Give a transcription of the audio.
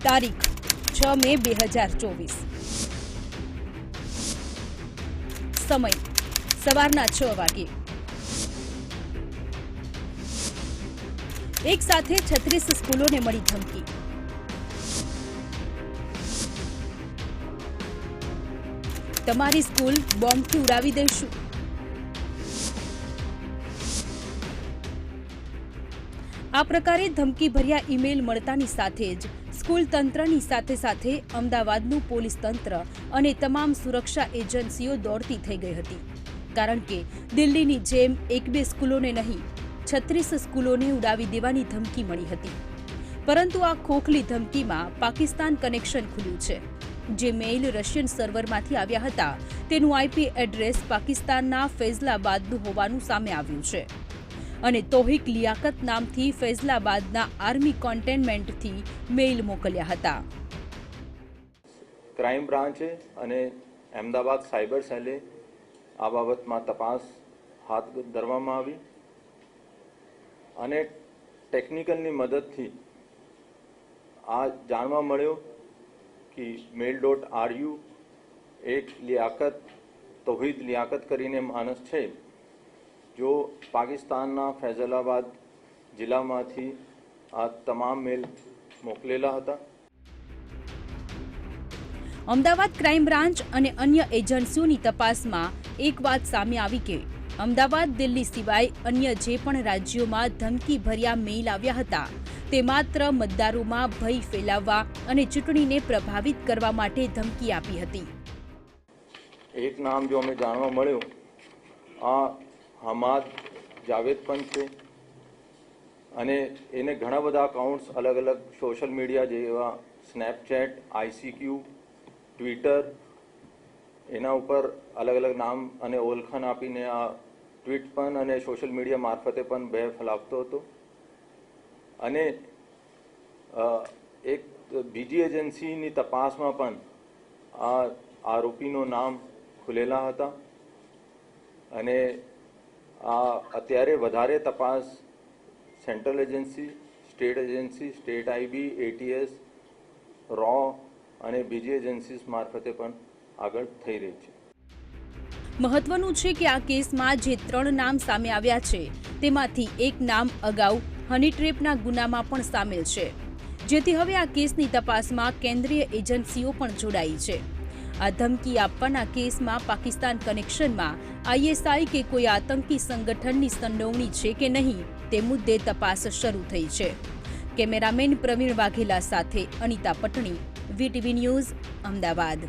તારીખ છ મે બે હજાર ચોવીસ સમય સવારના છ વાગે એક સાથે છત્રીસ સ્કૂલોને મળી ધમકી તમારી સ્કૂલ બોમ્બથી ઉડાવી દઈશું આ પ્રકારે ધમકીભર્યા ઈમેલ મળતાની સાથે જ સ્કૂલ તંત્રની સાથે સાથે અમદાવાદનું પોલીસ તંત્ર અને તમામ સુરક્ષા એજન્સીઓ દોડતી થઈ ગઈ હતી. કારણ કે દિલ્હીની જેમ એક બે સ્કૂલોને નહીં, છત્રીસ સ્કૂલોને ઉડાવી દેવાની ધમકી મળી હતી. પરંતુ આ ખોખલી ધમકીમાં પાકિસ્તાન કનેક્શન ખુલ્યું છે. જે મેઇલ રશિયન સર્વરમાંથી આવ્યા હતા, તેનું આઈપી એડ્રેસ પાકિસ્તાનના ફૈઝલાબાદનું હોવાનું સામે આવ્યું છે. અને તોહિક લિયાકત નામથી ફૈઝલાબાદના આર્મી કોન્ટેનમેન્ટથી મેઇલ મોકલ્યા હતા. ક્રાઇમ બ્રાન્ચે અને અમદાવાદ સાયબર સેલે આ બાબતમાં તપાસ હાથ ધરવામાં આવી અને ટેકનિકલની મદદથી આ જાણવા મળ્યો કે મેલ ડોટ આર યુ એક લિયાકત, તોહિદ લિયાકત કરીને માણસ છે. જો પાકિસ્તાનના ફૈઝલાબાદ જિલ્લામાંથી આ તમામ મેલ મોકલેલા હતા. અમદાવાદ ક્રાઇમ બ્રાન્ચ અને અન્ય એજન્સીઓની તપાસમાં એક વાત સામે આવી કે અમદાવાદ દિલ્હી સિવાય અન્ય જે પણ રાજ્યોમાં ધમકી ભર્યા મેઇલ આવ્યા હતા તે માત્ર મતદારોમાં ભય ફેલાવવા અને ચૂંટણીને પ્રભાવિત કરવા માટે ધમકી આપી હતી. એક નામ જો અમે જાણવા મળ્યું આ હમાદ, જાવેદ પણ છે. અને એને ઘણા બધા અકાઉન્ટ્સ અલગ અલગ સોશિયલ મીડિયા જેવા સ્નેપચેટ આઈસીક્યુ ટ્વિટર એના ઉપર અલગ અલગ નામ અને ઓળખાણ આપીને આ ટ્વીટ પણ અને સોશિયલ મીડિયા મારફતે પણ બે ફેલાવતો હતો. અને એક બીજી એજન્સીની તપાસમાં પણ આ આરોપીનું નામ ખુલેલા હતા. અને આ અત્યારે વધારે તપાસ central agency, state agency, state IB ATS, row અને બીજી એજન્સીસ મારફતે પણ આગળ થઈ રહી છે. મહત્વનું છે કે આ કેસમાં જે ત્રણ નામ સામે આવ્યા છે, તેમાંથી એક નામ અગાઉ હની ટ્રેપના ગુનામાં પણ સામેલ છે. જેથી હવે આ કેસની તપાસમાં કેન્દ્રીય એજન્સીઓ પણ જોડાઈ છે. આ ધમકી આપવાના કેસમાં પાકિસ્તાન કનેક્શનમાં આઈએસઆઈ કે કોઈ આતંકી સંગઠનની સંડોવણી છે કે નહીં તે મુદ્દે તપાસ શરૂ થઈ છે. કેમેરામેન પ્રવીણ વાઘેલા સાથે અનિતા પટણી, વીટીવી ન્યૂઝ, અમદાવાદ.